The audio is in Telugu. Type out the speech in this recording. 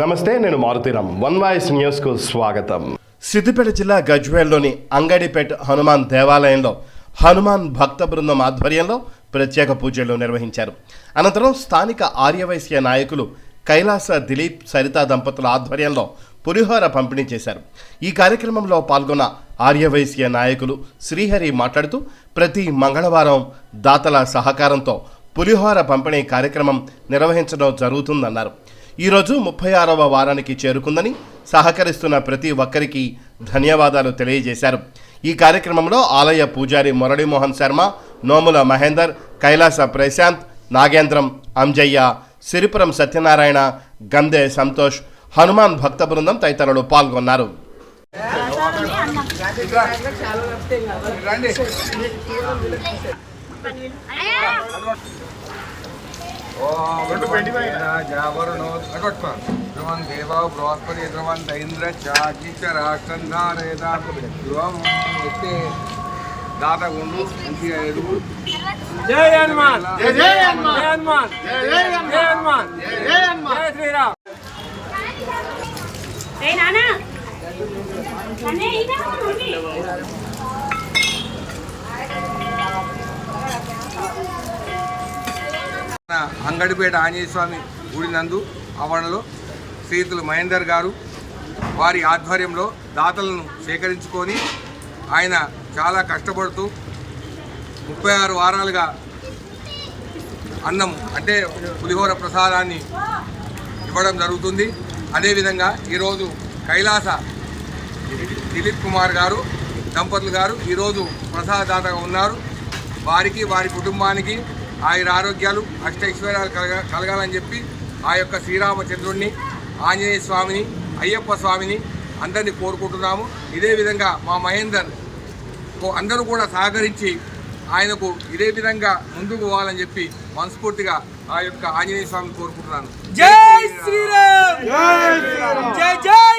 నమస్తే నేను మారుతీరామ్ వన్ వాయిస్ న్యూస్కు స్వాగతం. సిద్దిపేట జిల్లా గజ్వేల్లోని అంగడిపేట్ హనుమాన్ దేవాలయంలో హనుమాన్ భక్త బృందం ఆధ్వర్యంలో ప్రత్యేక పూజలు నిర్వహించారు. అనంతరం స్థానిక ఆర్యవైశ్య నాయకులు కైలాస దిలీప్ సరితా దంపతుల ఆధ్వర్యంలో పులిహోర పంపిణీ చేశారు. ఈ కార్యక్రమంలో పాల్గొన్న ఆర్యవైశ్య నాయకులు శ్రీహరి మాట్లాడుతూ ప్రతి మంగళవారం దాతల సహకారంతో పులిహోర పంపిణీ కార్యక్రమం నిర్వహించడం జరుగుతుందన్నారు. ఈరోజు ముప్పై ఆరవ వారానికి చేరుకుందని సహకరిస్తున్న ప్రతి ఒక్కరికి ధన్యవాదాలు తెలియజేశారు. ఈ కార్యక్రమంలో ఆలయ పూజారి మురళీమోహన్ శర్మ నోముల మహేందర్ కైలాస ప్రశాంత్ నాగేంద్రం అంజయ్య సిరిపురం సత్యనారాయణ గందే సంతోష్ హనుమాన్ భక్త బృందం తదితరులు పాల్గొన్నారు. ధ్రువం దేవ బృహస్పతి ధ్రువం ఇంద్ర చాకిచరాకంధారేదా ధ్రువం ఎత్తే దాత ఉండు మంచిగా ఎదుగు జై హనుమాన్. జై జై హనుమాన్. జై హనుమాన్. జై హనుమాన్ జై హనుమాన్. జై శ్రీరామ్ ఏ నానా? నన్నే ఇదా మమ్మీ. అంగడిపేట ఆంజనేయ స్వామి గుడి నందు ఆవరణలో శ్రీతులు మహేందర్ గారు వారి ఆధ్వర్యంలో దాతలను సేకరించుకొని ఆయన చాలా కష్టపడుతూ ముప్పై ఆరు వారాలుగా అన్నం అంటే పులిహోర ప్రసాదాన్ని ఇవ్వడం జరుగుతుంది. అదేవిధంగా ఈరోజు కైలాస దిలీప్ కుమార్ గారు దంపతులు గారు ఈరోజు ప్రసాదదాతగా ఉన్నారు. వారికి వారి కుటుంబానికి ఆయుర ఆరోగ్యాలు అష్టైశ్వర్యాలు కలగ కలగాలని చెప్పి ఆ యొక్క శ్రీరామచంద్రుణ్ణి ఆంజనేయ స్వామిని అయ్యప్ప స్వామిని అందరినీ కోరుకుంటున్నాము. ఇదే విధంగా మా మహేందర్ అందరూ కూడా సహకరించి ఆయనకు ఇదే విధంగా ముందుకు పోవాలని చెప్పి మనస్ఫూర్తిగా ఆ యొక్క ఆంజనేయ స్వామిని కోరుకుంటున్నాను. జై శ్రీరామ్! జై జై